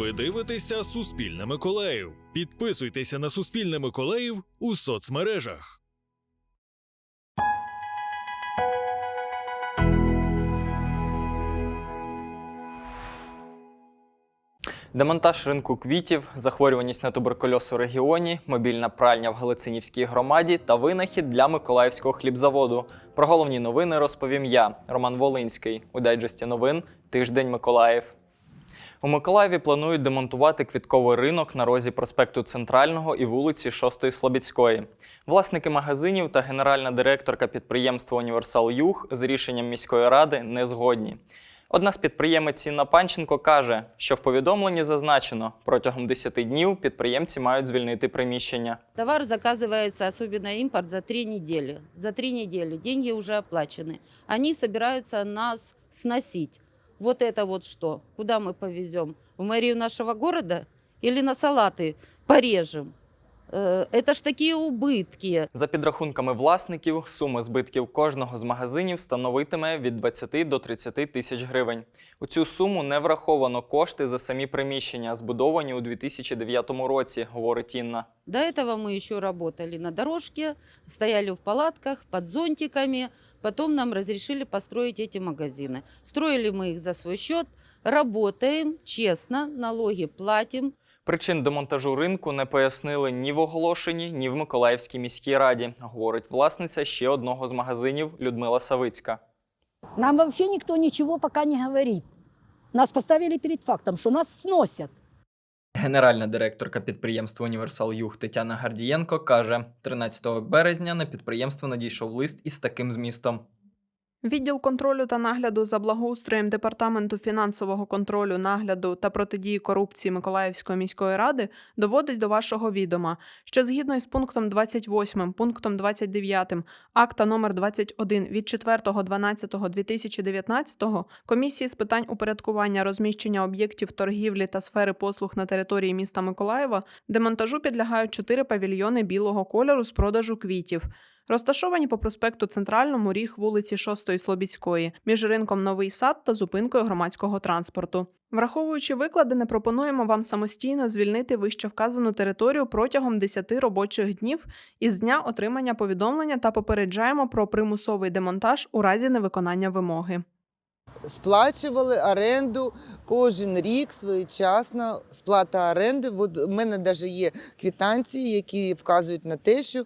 Ви дивитеся Суспільне Миколаїв. Підписуйтеся на Суспільне Миколаїв у соцмережах. Демонтаж ринку квітів, захворюваність на туберкульоз у регіоні, мобільна пральня в Галицинівській громаді та винахід для Миколаївського хлібзаводу. Про головні новини розповім я, Роман Волинський, у дайджесті новин Тиждень Миколаїв. У Миколаєві планують демонтувати квітковий ринок на розі проспекту Центрального і вулиці 6 Слобідської. Власники магазинів та генеральна директорка підприємства Універсал Юг з рішенням міської ради не згодні. Одна з підприємець Інна Панченко каже, що в повідомленні зазначено, протягом 10 днів підприємці мають звільнити приміщення. Товар заказывается, особенно импорт, за три недели. За три недели деньги уже оплачены. Они собираются нас сносить. Вот это вот что? Куда мы повезем? В мэрию нашего города или на салаты порежем? Э, Это ж такие убытки. За підрахунками власників, сума збитків кожного з магазинів становитиме від 20 до 30 тисяч гривень. У цю суму не враховано кошти за самі приміщення, збудовані у 2009 році, говорить Інна. До этого мы еще работали на дорожке, стояли в палатках под зонтиками. Потом нам разрешили построить эти магазины. Строили мы их за свой счет, работаем честно, налоги платим. Причин демонтажу ринку не пояснили ні в оголошенні, ні в Миколаївській міській раді, говорить власниця ще одного з магазинів Людмила Савицька. Нам вообще никто ничего пока не говорит. Нас поставили перед фактом, что нас сносят. Генеральна директорка підприємства Універсал Юг Тетяна Гардієнко каже, 13 березня на підприємство надійшов лист із таким змістом. Відділ контролю та нагляду за благоустроєм департаменту фінансового контролю, нагляду та протидії корупції Миколаївської міської ради доводить до вашого відома, що згідно із пунктом 28, пунктом 29 акта номер 21 від 4.12.2019 комісії з питань упорядкування розміщення об'єктів торгівлі та сфери послуг на території міста Миколаєва демонтажу підлягають чотири павільйони білого кольору з продажу квітів. Розташовані по проспекту Центральному ріг вулиці 6 Слобідської, між ринком Новий Сад та зупинкою громадського транспорту. Враховуючи викладене, пропонуємо вам самостійно звільнити вище вказану територію протягом 10 робочих днів із дня отримання повідомлення та попереджаємо про примусовий демонтаж у разі невиконання вимоги. Сплачували оренду кожен рік своєчасно. Сплата оренди. От у мене навіть є квитанції, які вказують на те, що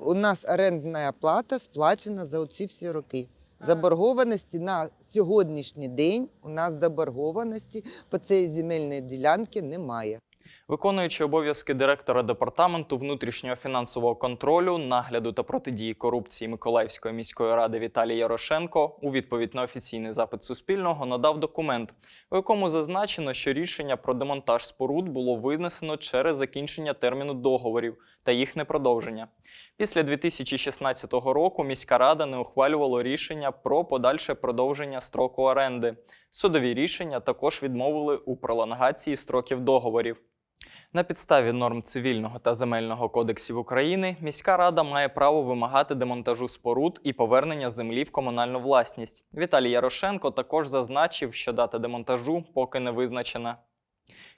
у нас орендна плата сплачена за оці всі роки. Заборгованості на сьогоднішній день у нас заборгованості по цій земельній ділянці немає. Виконуючи обов'язки директора департаменту внутрішнього фінансового контролю, нагляду та протидії корупції Миколаївської міської ради Віталій Ярошенко у відповідь на офіційний запит Суспільного надав документ, у якому зазначено, що рішення про демонтаж споруд було винесено через закінчення терміну договорів та їх непродовження. Після 2016 року міська рада не ухвалювала рішення про подальше продовження строку оренди. Судові рішення також відмовили у пролонгації строків договорів. На підставі норм цивільного та земельного кодексів України міська рада має право вимагати демонтажу споруд і повернення землі в комунальну власність. Віталій Ярошенко також зазначив, що дата демонтажу поки не визначена.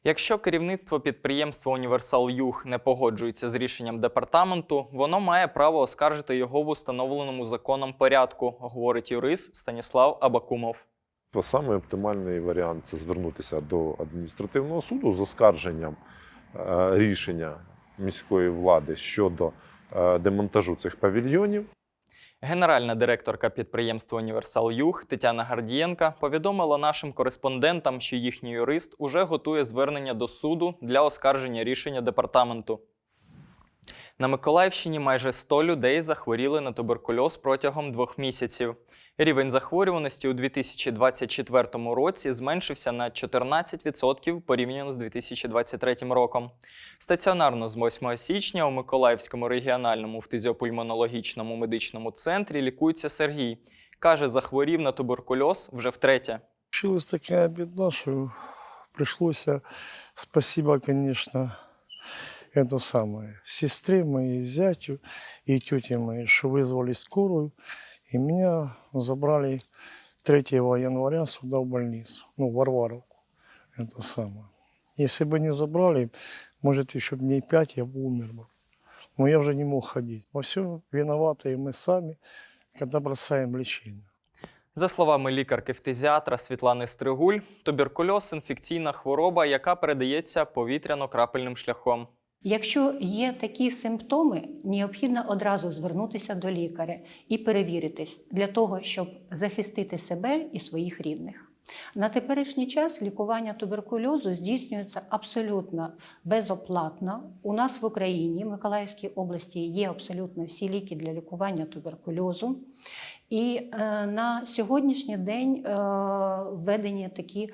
Якщо керівництво підприємства Універсал Юг не погоджується з рішенням департаменту, воно має право оскаржити його в установленому законом порядку, говорить юрист Станіслав Абакумов. Саме оптимальний варіант це звернутися до адміністративного суду з оскарженням рішення міської влади щодо е, демонтажу цих павільйонів. Генеральна директорка підприємства Універсал Юг Тетяна Гардієнка повідомила нашим кореспондентам, що їхній юрист уже готує звернення до суду для оскарження рішення департаменту. На Миколаївщині майже 100 людей захворіли на туберкульоз протягом двох місяців. Рівень захворюваності у 2024 році зменшився на 14% порівняно з 2023 роком. Стаціонарно з 8 січня у Миколаївському регіональному фтизіопульмонологічному медичному центрі лікується Сергій. Каже, захворів на туберкульоз вже втретє. Получилась такая беда, что пришлось, а, спасибо, конечно, это самое, сестре моей, зятю и тете моей, что вызвали скорую, и меня забрали 3 января сюда в больницу, ну, в Варваровку, это самое. Если бы не забрали, может, еще дней пять я бы умер бы. Но я уже не мог ходить. Во всем виноваты и мы сами, когда бросаем лечение. За словами лікарки-фтизіатра Світлани Стригуль, туберкульоз інфекційна хвороба, яка передається повітряно-крапельним шляхом. Якщо є такі симптоми, необхідно одразу звернутися до лікаря і перевіритись для того, щоб захистити себе і своїх рідних. На теперішній час лікування туберкульозу здійснюється абсолютно безоплатно. У нас в Україні, в Миколаївській області, є абсолютно всі ліки для лікування туберкульозу. І е, на сьогоднішній день е, введені такі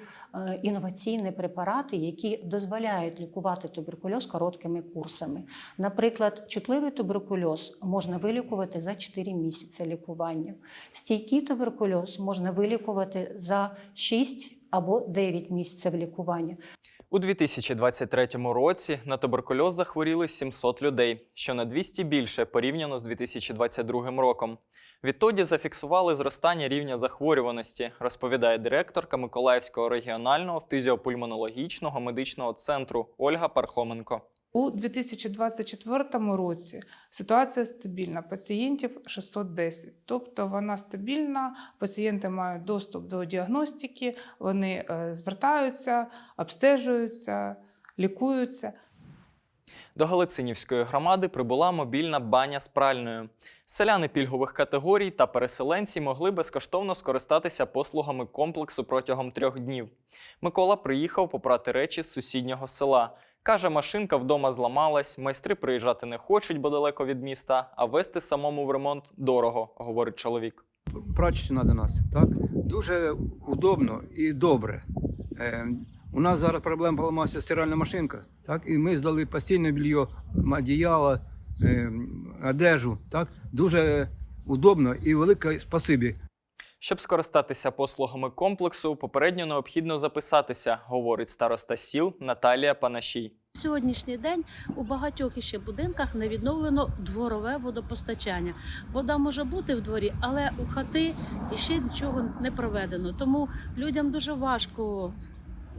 інноваційні препарати, які дозволяють лікувати туберкульоз короткими курсами. Наприклад, чутливий туберкульоз можна вилікувати за 4 місяці лікування. Стійкий туберкульоз можна вилікувати за 6 або 9 місяців лікування. У 2023 році на туберкульоз захворіли 700 людей, що на 200 більше порівняно з 2022 роком. Відтоді зафіксували зростання рівня захворюваності, розповідає директорка Миколаївського регіонального фтизіопульмонологічного медичного центру Ольга Пархоменко. У 2024 році ситуація стабільна. Пацієнтів 610. Тобто вона стабільна, пацієнти мають доступ до діагностики, вони е, звертаються, обстежуються, лікуються. До Галицинівської громади прибула мобільна баня з пральною. Селяни пільгових категорій та переселенці могли безкоштовно скористатися послугами комплексу протягом трьох днів. Микола приїхав попрати речі з сусіднього села. Каже, машинка вдома зламалась, майстри приїжджати не хочуть, бо далеко від міста, а вести самому в ремонт дорого, говорить чоловік. прачечна до нас, так? Дуже удобно і добре. Е, у нас зараз проблема поламалася стиральна машинка, так? І ми здали постільне білье, одіяло, е, одежу, так? Дуже удобно і велике спасибі Щоб скористатися послугами комплексу, попередньо необхідно записатися, говорить староста сіл Наталія Панашій. Сьогоднішній день у багатьох іще будинках не відновлено дворове водопостачання. Вода може бути в дворі, але у хати іще нічого не проведено. Тому людям дуже важко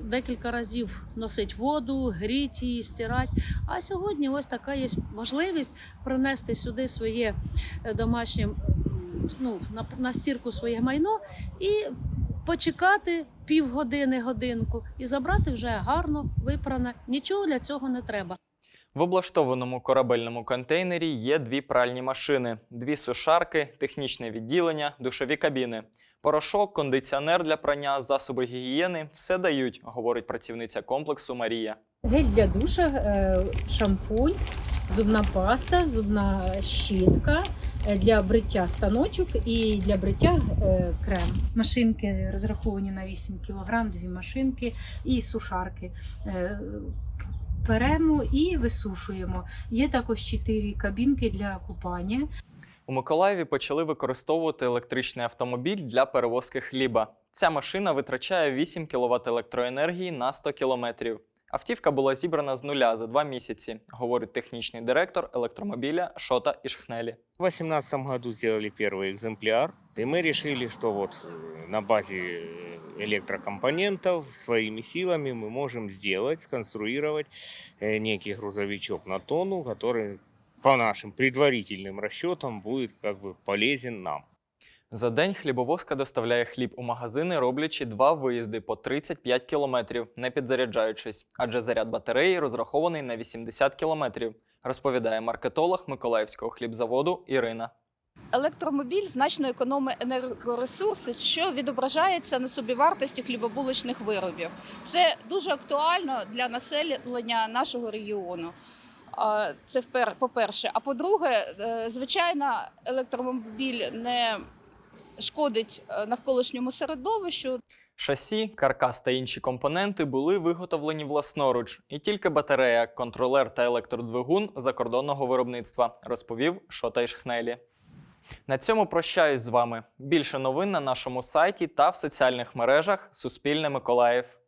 декілька разів носити воду, гріти її, стирати. А сьогодні ось така є можливість принести сюди своє домашнє ну, на, на стірку своє майно і почекати півгодини, годинку і забрати вже гарно випране. Нічого для цього не треба. В облаштованому корабельному контейнері є дві пральні машини, дві сушарки, технічне відділення, душові кабіни. Порошок, кондиціонер для прання, засоби гігієни все дають, говорить працівниця комплексу Марія. Гель для душа, е, шампунь, зубна паста, зубна щітка е, для бриття станочок і для бриття е, крем. Машинки розраховані на 8 кг, дві машинки і сушарки. Е, Беремо і висушуємо. Є також 4 кабінки для купання. У Миколаєві почали використовувати електричний автомобіль для перевозки хліба. Ця машина витрачає 8 кВт електроенергії на 100 км. Автівка була зібрана з нуля за два місяці, говорить технічний директор електромобіля Шота Ішхнелі. В 2018 году сделали первый экземпляр, и мы решили, что вот э, на базе э, электрокомпонентов своими силами мы можем сделать, сконструировать э, некий грузовичок на тонну, который по нашим предварительным расчетам будет как бы полезен нам. За день хлібовозка доставляє хліб у магазини, роблячи два виїзди по 35 кілометрів, не підзаряджаючись, адже заряд батареї розрахований на 80 кілометрів, розповідає маркетолог Миколаївського хлібзаводу Ірина. Електромобіль значно економить енергоресурси, що відображається на собівартості хлібобулочних виробів. Це дуже актуально для населення нашого регіону. Це впер- по-перше. А по-друге, е, звичайно, електромобіль не шкодить е, навколишньому середовищу. Шасі, каркас та інші компоненти були виготовлені власноруч, і тільки батарея, контролер та електродвигун закордонного виробництва, розповів Шотай Шхнелі. На цьому прощаюсь з вами. Більше новин на нашому сайті та в соціальних мережах Суспільне Миколаїв.